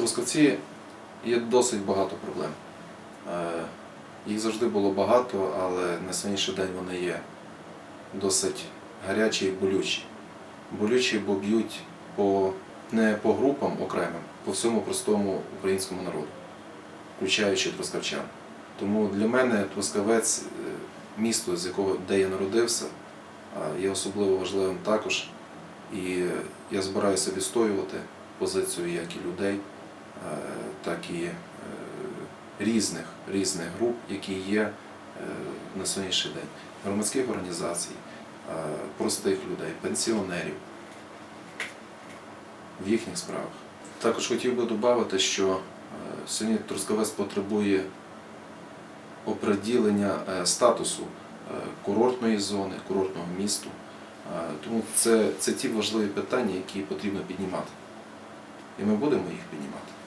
Трускавці є досить багато проблем. Е, Їх завжди було багато, але на сьогоднішній день вони є досить гарячі і болючі. Болючі, бо б'ють по, не по групам окремим, по всьому простому українському народу, включаючи трускавчан. Тому для мене Трускавець, е, місто, з якого де я народився, е, є особливо важливим також. І я збираюся відстоювати позицію як і людей, так і е, різних, різних груп, які є е, на сьогоднішній день. Громадських організацій, е, простих людей, пенсіонерів в їхніх справах. Також хотів би додати, що сьогодні Трускавець потребує оприділення статусу курортної зони, курортного місту. Тому це, це ті важливі питання, які потрібно піднімати. І ми будемо їх піднімати.